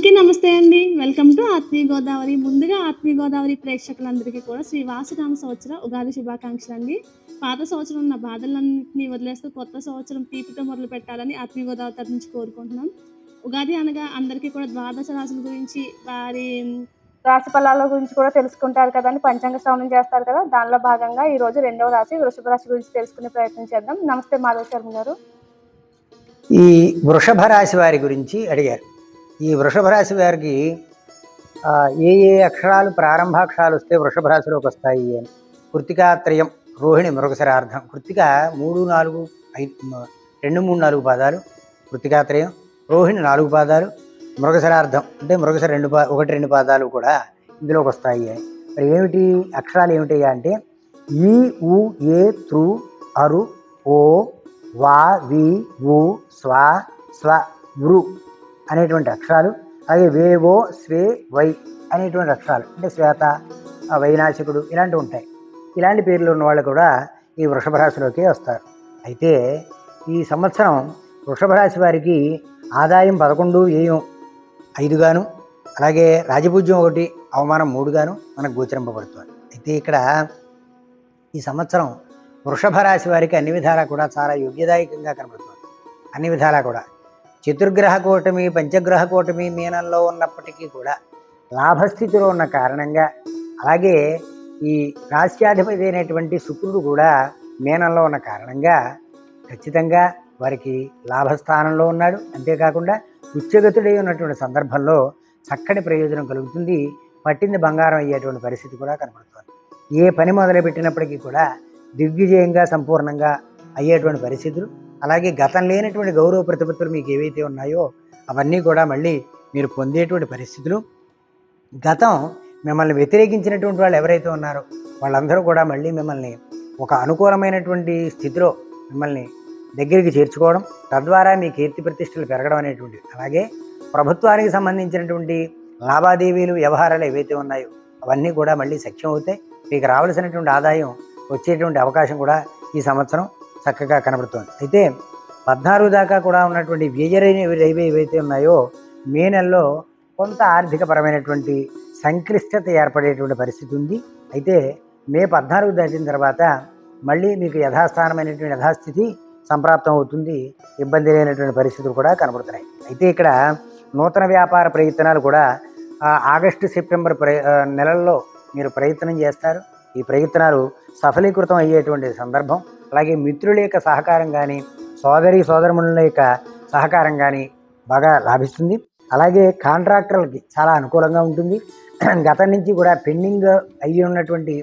అందరికీ నమస్తే అండి. వెల్కమ్ టు ఆత్మీయ గోదావరి. ముందుగా ఆత్మీయ గోదావరి ప్రేక్షకులందరికీ కూడా శ్రీ వాసునామ సంవత్సర ఉగాది శుభాకాంక్షలు అండి పాత సంవత్సరం ఉన్న బాధలన్నింటినీ వదిలేస్తూ కొత్త సంవత్సరం తీపితో మొదలు పెట్టాలని ఆత్మీయ గోదావరి తరఫు నుంచి కోరుకుంటున్నాం. ఉగాది అనగా అందరికీ కూడా ద్వాదశ రాశుల గురించి వారి రాశి ఫలాల గురించి కూడా తెలుసుకుంటారు కదండి పంచాంగ శ్రవణం చేస్తారు కదా. దానిలో భాగంగా ఈ రోజు రెండవ రాశి వృషభ రాశి గురించి తెలుసుకునే ప్రయత్నం చేద్దాం. నమస్తే మాధవ శర్మ గారు. ఈ వృషభ రాశి వారి గురించి అడిగారు. ఈ వృషభ రాశి వారికి ఏ ఏ అక్షరాలు ప్రారంభాక్షరాలు వస్తే వృషభ రాశిలోకి వస్తాయి అని. కృతికాత్రయం రోహిణి మృగశరార్థం. కృతిక మూడు నాలుగు ఐదు రెండు మూడు నాలుగు పాదాలు. కృతికాత్రయం రోహిణి నాలుగు పాదాలు. మృగసరార్థం అంటే మృగసర రెండు పా ఒకటి రెండు పాదాలు కూడా ఇందులోకి వస్తాయి అని. మరి ఏమిటి అక్షరాలు ఏమిటి అంటే ఈ ఉ ఏ త్రు అరు ఓ వా వి ఉ స్వా స్వ వృ అనేటువంటి అక్షరాలు అలాగే వేవో స్వే వై అనేటువంటి అక్షరాలు అంటే శ్వేత వైనాశకుడు ఇలాంటివి ఉంటాయి. ఇలాంటి పేర్లు ఉన్న వాళ్ళు కూడా ఈ వృషభ రాశిలోకి వస్తారు. అయితే ఈ సంవత్సరం వృషభ రాశి వారికి ఆదాయం పదకొండు వ్యయం ఐదుగాను అలాగే రాజపూజ్యం ఒకటి అవమానం మూడుగాను మనకు గోచరింపబడుతుంది. అయితే ఇక్కడ ఈ సంవత్సరం వృషభ రాశి వారికి అన్ని విధాలా కూడా చాలా యోగ్యదాయకంగా కనబడుతుంది. అన్ని విధాలా కూడా. చతుర్గ్రహ కూటమి పంచగ్రహ కూటమి మీనంలో ఉన్నప్పటికీ కూడా లాభస్థితిలో ఉన్న కారణంగా అలాగే ఈ రాశ్యాధిపతి అయినటువంటి శుక్రుడు కూడా మీనంలో ఉన్న కారణంగా ఖచ్చితంగా వారికి లాభస్థానంలో ఉన్నాడు. అంతేకాకుండా ఉచ్చగతుడై ఉన్నటువంటి సందర్భంలో చక్కటి ప్రయోజనం కలుగుతుంది. పట్టింది బంగారం అయ్యేటువంటి పరిస్థితి కూడా కనబడుతుంది. ఏ పని మొదలుపెట్టినప్పటికీ కూడా దిగ్విజయంగా సంపూర్ణంగా అయ్యేటువంటి పరిస్థితులు అలాగే గతం లేనటువంటి గౌరవ ప్రతిపత్తులు మీకు ఏవైతే ఉన్నాయో అవన్నీ కూడా మళ్ళీ మీరు పొందేటువంటి పరిస్థితులు. గతం మిమ్మల్ని వ్యతిరేకించినటువంటి వాళ్ళు ఎవరైతే ఉన్నారో వాళ్ళందరూ కూడా మళ్ళీ మిమ్మల్ని ఒక అనుకూలమైనటువంటి స్థితిలో మిమ్మల్ని దగ్గరికి చేర్చుకోవడం తద్వారా మీ కీర్తి ప్రతిష్టలు పెరగడం అనేటువంటి అలాగే ప్రభుత్వానికి సంబంధించినటువంటి లావాదేవీలు వ్యవహారాలు ఏవైతే ఉన్నాయో అవన్నీ కూడా మళ్ళీ సఖ్యం అవుతాయి. మీకు రావాల్సినటువంటి ఆదాయం వచ్చేటువంటి అవకాశం కూడా ఈ సంవత్సరం చక్కగా కనబడుతోంది. అయితే పద్నాలుగు దాకా కూడా ఉన్నటువంటి వ్యయరైన రైవే ఏవైతే ఉన్నాయో మే నెలలో కొంత ఆర్థికపరమైనటువంటి సంక్లిష్టత ఏర్పడేటువంటి పరిస్థితి ఉంది. అయితే మే పద్నాలుగు దాటిన తర్వాత మళ్ళీ మీకు యథాస్థానమైనటువంటి యథాస్థితి సంప్రాప్తం అవుతుంది. ఇబ్బంది లేనటువంటి పరిస్థితులు కూడా కనబడుతున్నాయి. అయితే ఇక్కడ నూతన వ్యాపార ప్రయత్నాలు కూడా ఆగస్టు సెప్టెంబర్ ప్ర నెలల్లో మీరు ప్రయత్నం చేస్తారు. ఈ ప్రయత్నాలు సఫలీకృతం అయ్యేటువంటి సందర్భం. అలాగే మిత్రుల యొక్క సహకారం కానీ సోదరి సోదరముల యొక్క సహకారం కానీ బాగా లాభిస్తుంది. అలాగే కాంట్రాక్టర్లకి చాలా అనుకూలంగా ఉంటుంది. గతం నుంచి కూడా పెండింగ్ అయ్యి ఉన్నటువంటి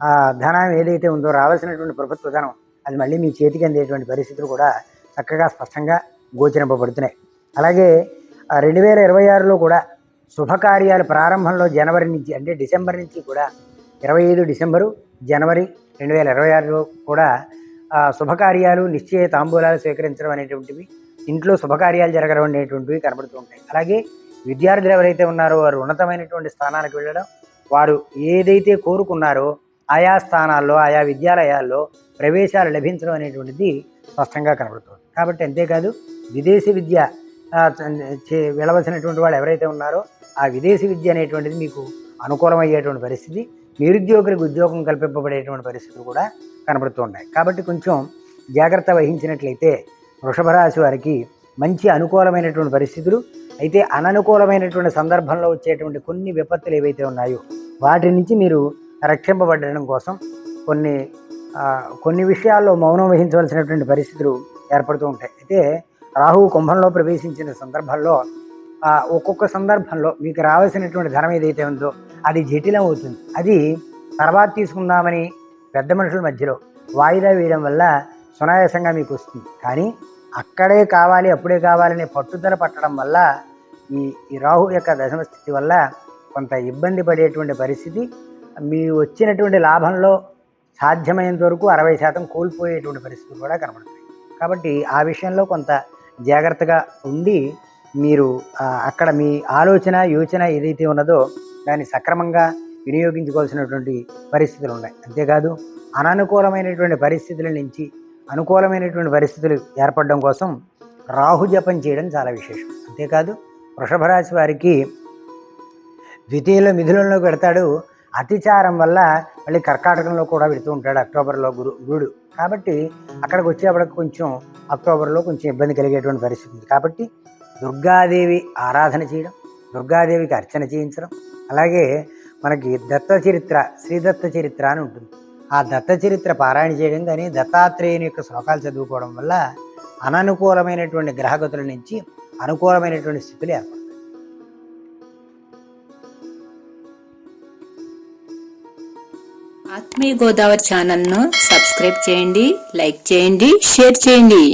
ఆ, ధనం ఏదైతే ఉందో రావాల్సినటువంటి ప్రభుత్వ ధనం అది మళ్ళీ మీ చేతికి అందేటువంటి పరిస్థితులు కూడా చక్కగా స్పష్టంగా గోచరింపబడుతున్నాయి. అలాగే రెండు వేల ఇరవై ఆరులో కూడా శుభకార్యాలు ప్రారంభంలో జనవరి నుంచి అంటే డిసెంబర్ నుంచి కూడా ఇరవై ఐదు డిసెంబరు జనవరి రెండు వేల ఇరవై ఆరులో కూడా శుభకార్యాలు నిశ్చయ తాంబూలాలు స్వీకరించడం అనేటువంటివి ఇంట్లో శుభకార్యాలు జరగడం అనేటువంటివి కనబడుతూ ఉంటాయి. అలాగే విద్యార్థులు ఎవరైతే ఉన్నారో వారు ఉన్నతమైనటువంటి స్థానాలకు వెళ్ళడం వారు ఏదైతే కోరుకున్నారో ఆయా స్థానాల్లో ఆయా విద్యాలయాల్లో ప్రవేశాలు లభించడం అనేటువంటిది స్పష్టంగా కనబడుతుంది కాబట్టి అంతేకాదు విదేశీ విద్య చే- వెళ్ళవలసినటువంటి వాళ్ళు ఎవరైతే ఉన్నారో ఆ విదేశీ విద్య అనేటువంటిది మీకు అనుకూలమయ్యేటువంటి పరిస్థితి నిరుద్యోగులకు ఉద్యోగం కల్పింపబడేటువంటి పరిస్థితులు కూడా కనబడుతూ ఉన్నాయి. కాబట్టి కొంచెం జాగ్రత్త వహించినట్లయితే వృషభ రాశి వారికి మంచి అనుకూలమైనటువంటి పరిస్థితులు అయితే అననుకూలమైనటువంటి సందర్భంలో వచ్చేటువంటి కొన్ని విపత్తులు ఏవైతే ఉన్నాయో వాటి నుంచి మీరు రక్షింపబడడం కోసం కొన్ని కొన్ని విషయాల్లో మౌనం వహించవలసినటువంటి పరిస్థితులు ఏర్పడుతూ ఉంటాయి. అయితే రాహువు కుంభంలో ప్రవేశించిన సందర్భంలో ఒక్కొక్క సందర్భంలో మీకు రావాల్సినటువంటి ధనం ఏదైతే ఉందో అది జటిలం అవుతుంది. అది తర్వాత తీసుకుందామని పెద్ద మనుషుల మధ్యలో వాయిదా వేయడం వల్ల సునాయాసంగా మీకు వస్తుంది. కానీ అక్కడే కావాలి అప్పుడే కావాలనే పట్టుదల పట్టడం వల్ల ఈ ఈ రాహు యొక్క దశమ స్థితి వల్ల కొంత ఇబ్బంది పడేటువంటి పరిస్థితి. మీ వచ్చినటువంటి లాభంలో సాధ్యమైనంత వరకు అరవై శాతం కోల్పోయేటువంటి పరిస్థితులు కూడా కనబడుతుంది కాబట్టి ఆ విషయంలో కొంత జాగ్రత్తగా ఉండి మీరు అక్కడ మీ ఆలోచన యోచన ఏదైతే ఉన్నదో దాన్ని సక్రమంగా వినియోగించుకోవాల్సినటువంటి పరిస్థితులు ఉన్నాయి. అంతేకాదు అననుకూలమైనటువంటి పరిస్థితుల నుంచి అనుకూలమైనటువంటి పరిస్థితులు ఏర్పడడం కోసం రాహు జపం చేయడం చాలా విశేషం. అంతేకాదు వృషభ రాశి వారికి ద్వితీయుల మిథునంలో పెడతాడు. అతిచారం వల్ల మళ్ళీ కర్కాటకంలో కూడా పెడుతూ ఉంటాడు అక్టోబర్లో గురు గురుడు. కాబట్టి అక్కడికి వచ్చేప్పటికి కొంచెం అక్టోబర్లో కొంచెం ఇబ్బంది కలిగేటువంటి పరిస్థితి ఉంది. కాబట్టి దుర్గాదేవి ఆరాధన చేయడం దుర్గాదేవికి అర్చన చేయించడం అలాగే మనకి దత్త చరిత్ర శ్రీదత్త చరిత్ర అని ఉంటుంది. ఆ దత్త చరిత్ర పారాయణ చేయడం కానీ దత్తాత్రేయుని యొక్క శ్లోకాలు చదువుకోవడం వల్ల అననుకూలమైనటువంటి గ్రహగతుల నుంచి అనుకూలమైనటువంటి స్థితులు ఏర్పడతాయి. ఆత్మీయ గోదావరి ఛానల్ను సబ్స్క్రైబ్ చేయండి లైక్ చేయండి షేర్ చేయండి.